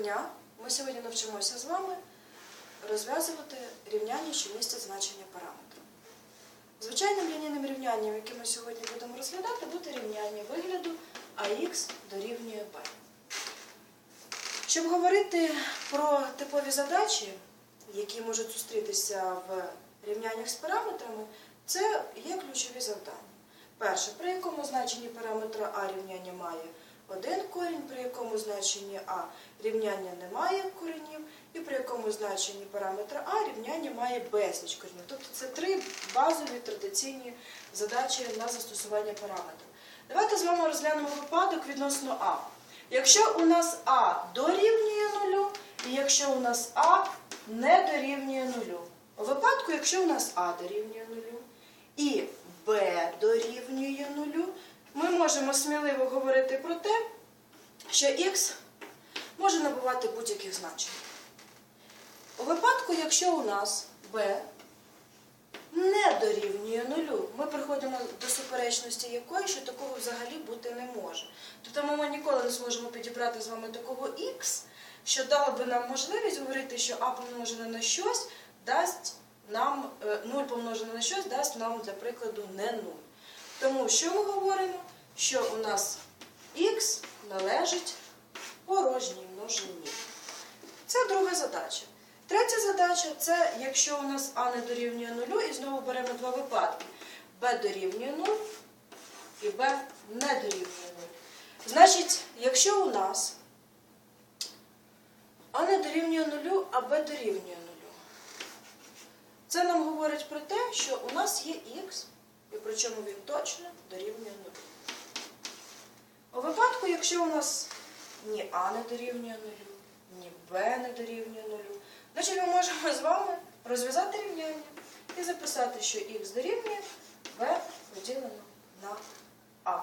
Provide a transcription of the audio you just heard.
дня! Ми сьогодні навчимося з вами розв'язувати рівняння, що містять значення параметру. Звичайним лінійним рівнянням, яке ми сьогодні будемо розглядати, буде рівняння вигляду ax дорівнює b. Щоб говорити про типові задачі, які можуть зустрітися в рівняннях з параметрами, це є ключові завдання. Перше, при якому значенні параметра а рівняння має один корінь, при якому значенні а рівняння не має коренів, і при якому значенні параметра а рівняння має безліч коренів. Тобто це три базові традиційні задачі на застосування параметру. Давайте з вами розглянемо випадок відносно а. Якщо у нас а дорівнює нулю, і якщо у нас а не дорівнює нулю. У випадку, якщо у нас а дорівнює нулю і b дорівнює можемо сміливо говорити про те, що x може набувати будь-яких значень. У випадку, якщо у нас b не дорівнює нулю, ми приходимо до суперечності якої, що такого взагалі бути не може. Тобто ми ніколи не зможемо підібрати з вами такого x, що дало би нам можливість говорити, що а помножене на щось дасть нам 0 помножене на щось дасть нам, для прикладу, не 0. Тому що ми говоримо? Що у нас х належить порожній множині. Це друга задача. Третя задача це якщо у нас а не дорівнює нулю, і знову беремо два випадки. b дорівнює 0 і b не дорівнює 0. Значить, якщо у нас а не дорівнює нулю, а b дорівнює нулю. Це нам говорить про те, що у нас є х, і причому він точно дорівнює нулю. У випадку, якщо у нас ні а не дорівнює нулю, ні Б не дорівнює нулю, значить ми можемо з вами розв'язати рівняння і записати, що х дорівнює В поділено на а.